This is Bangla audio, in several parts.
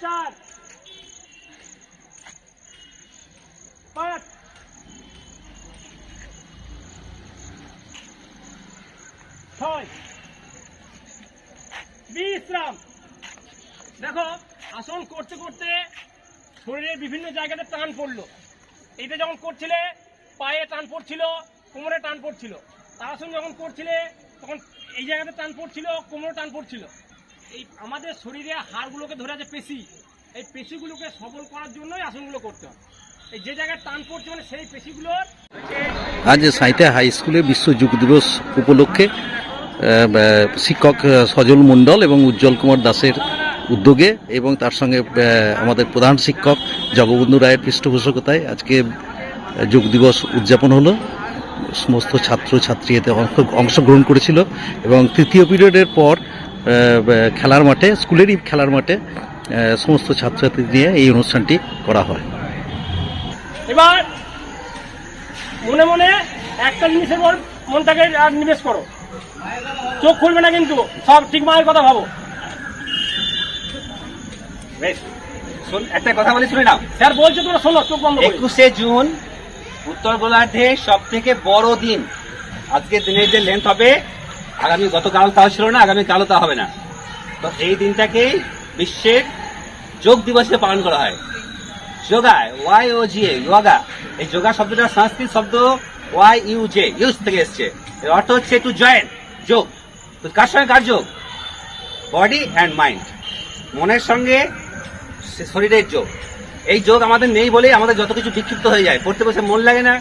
চার। পাঁচ। ছয়। বিশ্রাম। দেখো, আসন করতে করতে শরীরের বিভিন্ন জায়গাতে টান পড়ল। এটা যখন করছিলে, পায়ে টান পড়ছিল, কোমরে টান পড়ছিল। তারাসন যখন করছিলে, তখন এই জায়গাতে টান পড়ছিল, কোমরে টান পড়ছিল। এই আমাদের শরীরে হাড়গুলোকে ধরে আছে পেশি। এই পেশিগুলোকে সবল করার জন্যই আসনগুলো করতে হয়। এই যে জায়গায় টান পড়ছে মানে সেই পেশিগুলোর আজ সাঁইতা হাই স্কুলে বিশ্ব যোগ দিবস উপলক্ষে শিক্ষক সজল মণ্ডল এবং উজ্জ্বল কুমার দাসের উদ্যোগে এবং তার সঙ্গে আমাদের প্রধান শিক্ষক জগবন্ধু রায়ের পৃষ্ঠপোষকতায় আজকে যোগ দিবস উদযাপন হলো। সমস্ত ছাত্র ছাত্রী এতে অংশগ্রহণ করেছিল এবং তৃতীয় পিরিয়ডের পর খেলার মাঠে স্কুলেরই খেলার মাঠে সমস্ত ছাত্রছাত্রী নিয়ে এই অনুষ্ঠানটি করা হয়। এবার মনে মনে একটা জিনিসের মন মনটাকে আর নিবেশ করো। চোখ খুলবে না কিন্তু সব ঠিক মায়ের কথা ভাবো। বেশ শোন একটা কথা বলি শুনে নাও। স্যার বলছে তোমরা শোনো চোখ বন্ধ একুশে জুন উত্তর গোলার্ধে সব থেকে বড় দিন। আজকের দিনের যে লেন্থ হবে আগামী গতকাল তাও ছিল না, আগামী কালও তা হবে না। তো এই দিনটাকেই বিশ্বের যোগ দিবস পালন করা হয়। Yoga Y O G yoga. এই যোগা শব্দটা সংস্কৃত শব্দ ওয়াই ইউ জে ইউজ থেকে এসছে। এর অর্থ হচ্ছে টু জয়েন যোগ। তো কার সঙ্গে কার যোগ? বডি অ্যান্ড মাইন্ড মনের সঙ্গে শরীরের যোগ। এই যোগ আমাদের নেই বলেই আমাদের যত কিছু বিক্ষিপ্ত হয়ে যায়। পড়তে বসে মন লাগে না,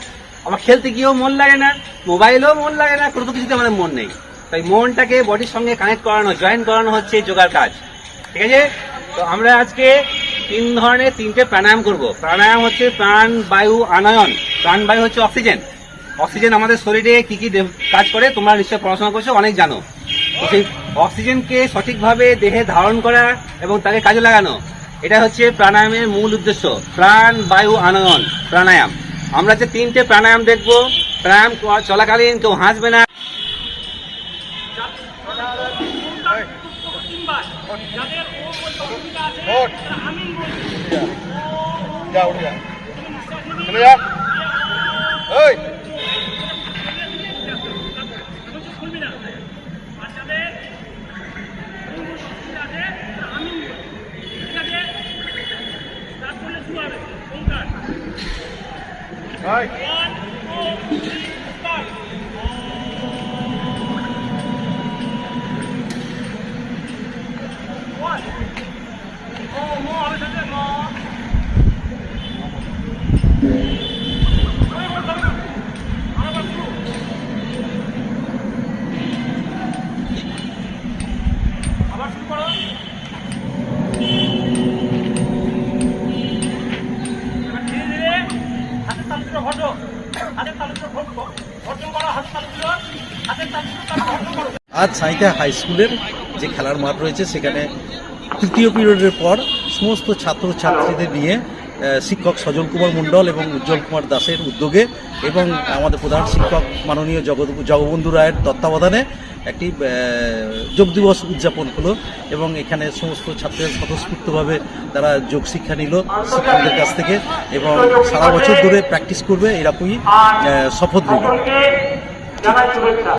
আবার খেলতে গিয়েও মন লাগে না, মোবাইলেও মন লাগে না, কোনো কিছুতে আমাদের মন নেই। তাই মনটাকে বডির সঙ্গে কানেক্ট করানো জয়েন করানো হচ্ছে যোগার কাজ। ঠিক আছে? তো আমরা আজকে তিন ধরনের, তিনটে প্রাণায়াম করব। প্রাণায়াম হচ্ছে প্রাণ, বায়ু, আনয়ন। প্রাণ, বায়ু হচ্ছে অক্সিজেন অক্সিজেন আমাদের শরীরে কি কি কাজ করে, তোমরা নিশ্চয় পড়াশোনা করছ, অনেক জানো। সেই অক্সিজেনকে সঠিকভাবে দেহে ধারণ করা এবং তাকে কাজে লাগানো, এটা হচ্ছে প্রাণায়ামের মূল উদ্দেশ্য। প্রাণ, বায়ু, আনয়ন, প্রাণায়াম। আমরা যে তিনটে প্রাণায়াম দেখব, প্রাণায়াম চলাকালীন কেউ হাসবে না তিনবার যাদের ও বলতে অসুবিধা আছে তারা আমিন বলবে যা উঠে যা চলে যা ওই বলছে খুলবি না আর যাদের ও বলতে অসুবিধা আছে তারা আমিন বলবে ঠিক আছে স্টার্ট করলে শুরু হবে ওঙ্কার ভাই one two three start one ও মো হবে সাথে মো আরে বল ধরো আবার শুরু আবার শুরু করো এবার ধীরে ধীরে হাতের তালুগুলো ঘটো হাতের তালুগুলো ঘটো ঘটন করো হাতের তালুগুলো হাতের তালুগুলো ঘটন করো আজ সাঁইতা হাই স্কুলের যে খেলার মাঠ রয়েছে, সেখানে তৃতীয় পিরিয়ডের পর সমস্ত ছাত্র ছাত্রীদের নিয়ে শিক্ষক সজল কুমার মণ্ডল এবং উজ্জ্বল কুমার দাসের উদ্যোগে এবং আমাদের প্রধান শিক্ষক মাননীয় জগবন্ধু রায়ের তত্ত্বাবধানে একটি যোগ দিবস উদযাপন হলো এবং এখানে সমস্ত ছাত্রের স্বতঃস্ফূর্তভাবে তারা যোগ শিক্ষা নিল শিক্ষকদের কাছ থেকে এবং সারা বছর ধরে প্র্যাকটিস করবে এরকমই শপথ নিল